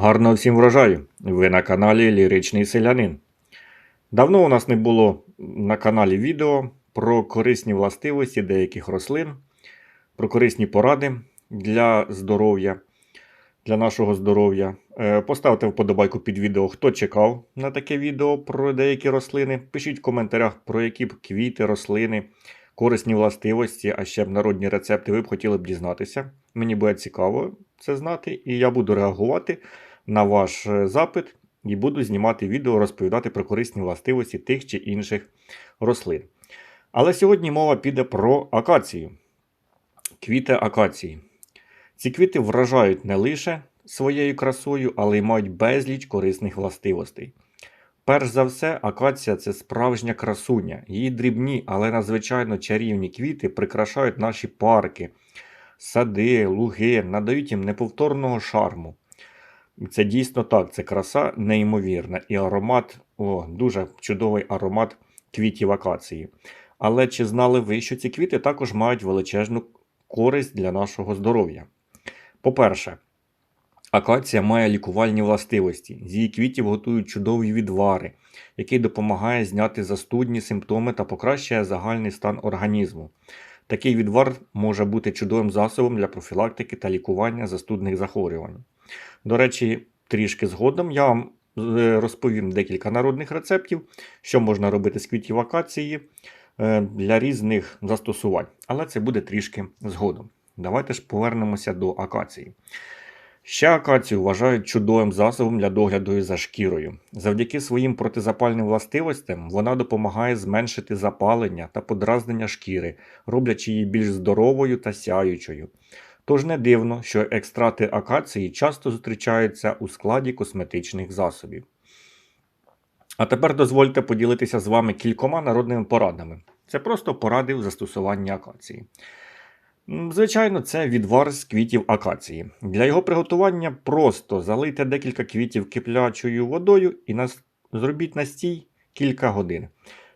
Гарного всім врожаю! Ви на каналі Ліричний Селянин. Давно у нас не було на каналі відео про корисні властивості деяких рослин, про корисні поради для здоров'я, для нашого здоров'я. Е, Поставте вподобайку під відео, хто чекав на таке відео про деякі рослини. Пишіть в коментарях, про які б квіти, рослини, корисні властивості, а ще б народні рецепти ви б хотіли б дізнатися. Мені буде цікаво це знати, і я буду реагувати на ваш е, запит і буду знімати відео, розповідати про корисні властивості тих чи інших рослин. Але сьогодні мова піде про акацію. Квіти акації. Ці квіти вражають не лише своєю красою, але й мають безліч корисних властивостей. Перш за все, акація це справжня красуня. Її дрібні, але надзвичайно чарівні квіти прикрашають наші парки, сади, луги, надають їм неповторного шарму. Це дійсно так, це краса неймовірна. І аромат, о, дуже чудовий аромат квітів акації. Але чи знали ви, що ці квіти також мають величезну користь для нашого здоров'я? По-перше, акація має лікувальні властивості. З її квітів готують чудові відвари, який допомагає зняти застудні симптоми та покращує загальний стан організму. Такий відвар може бути чудовим засобом для профілактики та лікування застудних захворювань. До речі, трішки згодом я вам е, розповім декілька народних рецептів, що можна робити з квітів акації е, для різних застосувань. Але це буде трішки згодом. Давайте ж повернемося до акації. Ще акацію вважають чудовим засобом для догляду за шкірою. Завдяки своїм протизапальним властивостям вона допомагає зменшити запалення та подразнення шкіри, роблячи її більш здоровою та сяючою. Тож не дивно, що екстрати акації часто зустрічаються у складі косметичних засобів. А тепер дозвольте поділитися з вами кількома народними порадами. Це просто поради в застосуванні акації. Звичайно, це відвар з квітів акації. Для його приготування просто залийте декілька квітів киплячою водою і нас... зробіть настій кілька годин.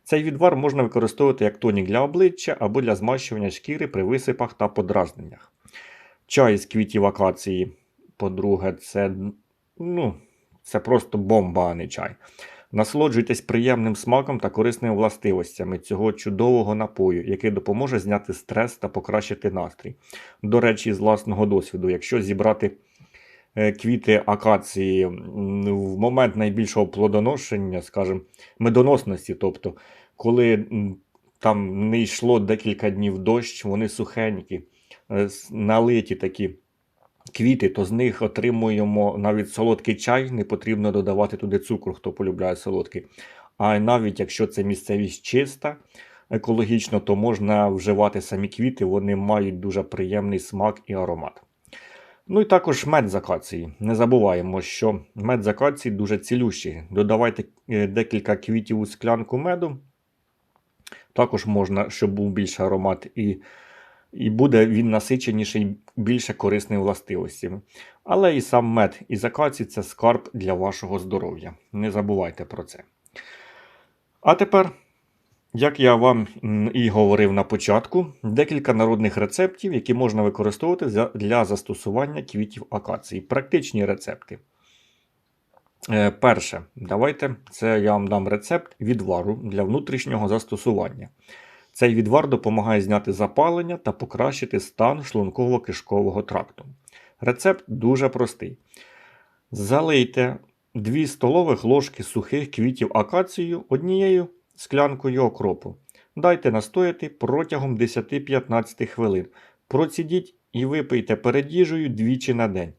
Цей відвар можна використовувати як тонік для обличчя або для змащування шкіри при висипах та подразненнях. Чай з квітів акації, по-друге, це, ну, це просто бомба, а не чай. Насолоджуйтесь приємним смаком та корисними властивостями цього чудового напою, який допоможе зняти стрес та покращити настрій. До речі, з власного досвіду, якщо зібрати е, квіти акації в момент найбільшого плодоношення, скажімо, медоносності, тобто, коли там не йшло декілька днів дощ, вони сухенькі, налиті такі квіти, то з них отримуємо навіть солодкий чай, не потрібно додавати туди цукру, хто полюбляє солодкий. А навіть якщо це місцевість чиста, екологічно, то можна вживати самі квіти, вони мають дуже приємний смак і аромат. Ну і також мед з акації. Не забуваємо, що мед з акації дуже цілющий. Додавайте е, декілька квітів у склянку меду. Також можна, щоб був більший аромат, і, і буде він насиченіший більше корисними властивостями. Але і сам мед із акації це скарб для вашого здоров'я. Не забувайте про це. А тепер, як я вам і говорив на початку, декілька народних рецептів, які можна використовувати для застосування квітів акації. Практичні рецепти. Е, Перше, давайте це я вам дам рецепт відвару для внутрішнього застосування. Цей відвар допомагає зняти запалення та покращити стан шлунково-кишкового тракту. Рецепт дуже простий. Залийте 2 столових ложки сухих квітів акацію однією склянкою окропу. Дайте настояти протягом 10-15 хвилин. Процідіть і випийте перед їжею двічі на день.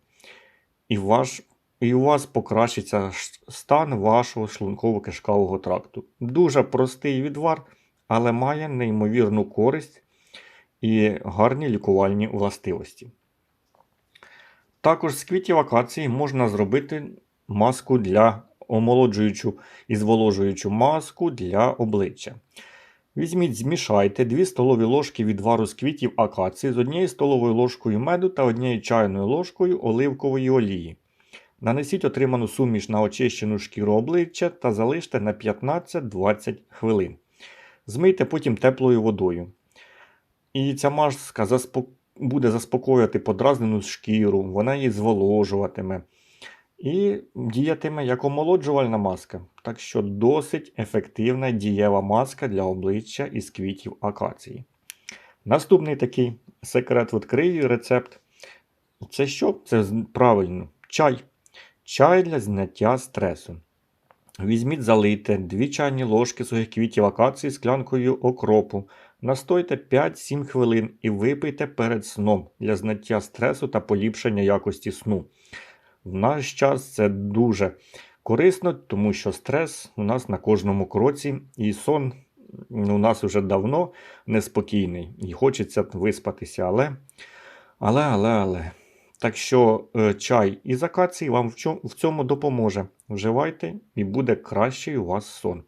І, ваш, і у вас покращиться стан вашого шлунково-кишкового тракту. Дуже простий відвар, але має неймовірну користь і гарні лікувальні властивості. Також з квітів акації можна зробити маску для омолоджуючу і зволожуючу маску для обличчя. Візьміть, змішайте 2 столові ложки відвару з квітів акації з однією столовою ложкою меду та однією чайною ложкою оливкової олії. Нанесіть отриману суміш на очищену шкіру обличчя та залиште на 15-20 хвилин. Змийте потім теплою водою. І ця маска заспо- буде заспокоювати подразнену шкіру, вона її зволожуватиме і діятиме як омолоджувальна маска. Так що досить ефективна дієва маска для обличчя із квітів акації. Наступний такий секрет відкрию рецепт. Це що? Це правильно чай. Чай для зняття стресу. Візьміть, залийте 2 чайні ложки сухих квітів акації склянкою окропу. Настойте 5-7 хвилин і випийте перед сном для зняття стресу та поліпшення якості сну. В наш час це дуже корисно, тому що стрес у нас на кожному кроці, і сон у нас вже давно неспокійний, і хочеться виспатися, але, але, але, але. Так що е, чай із акації вам в цьому допоможе. Вживайте і буде кращий у вас сон.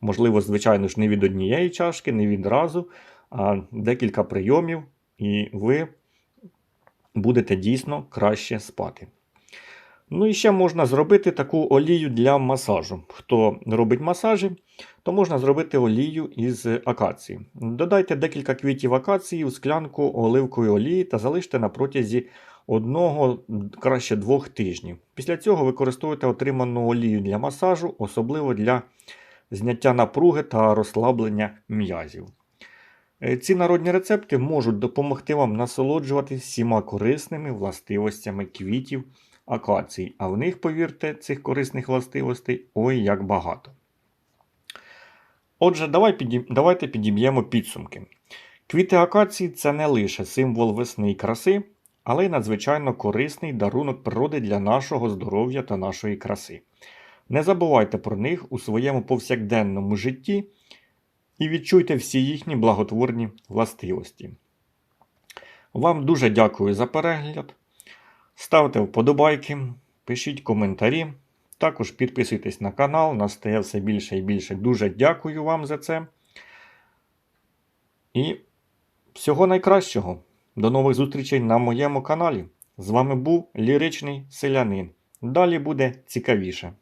Можливо, звичайно ж, не від однієї чашки, не відразу, а декілька прийомів, і ви будете дійсно краще спати. Ну і ще можна зробити таку олію для масажу. Хто робить масажі, то можна зробити олію із акації. Додайте декілька квітів акації у склянку оливкової олії та залиште на протязі одного, краще двох тижнів. Після цього використовуйте отриману олію для масажу, особливо для зняття напруги та розслаблення м'язів. Е, Ці народні рецепти можуть допомогти вам насолоджуватися всіма корисними властивостями квітів акацій, а в них, повірте, цих корисних властивостей ой як багато. Отже, давай підіб... давайте підіб'ємо підсумки. Квіти акації це не лише символ весни і краси, але й надзвичайно корисний дарунок природи для нашого здоров'я та нашої краси. Не забувайте про них у своєму повсякденному житті і відчуйте всі їхні благотворні властивості. Вам дуже дякую за перегляд. Ставте вподобайки, пишіть коментарі. Також підписуйтесь на канал, нас стає все більше і більше. Дуже дякую вам за це. І всього найкращого. До нових зустрічей на моєму каналі. З вами був Ліричний Селянин. Далі буде цікавіше.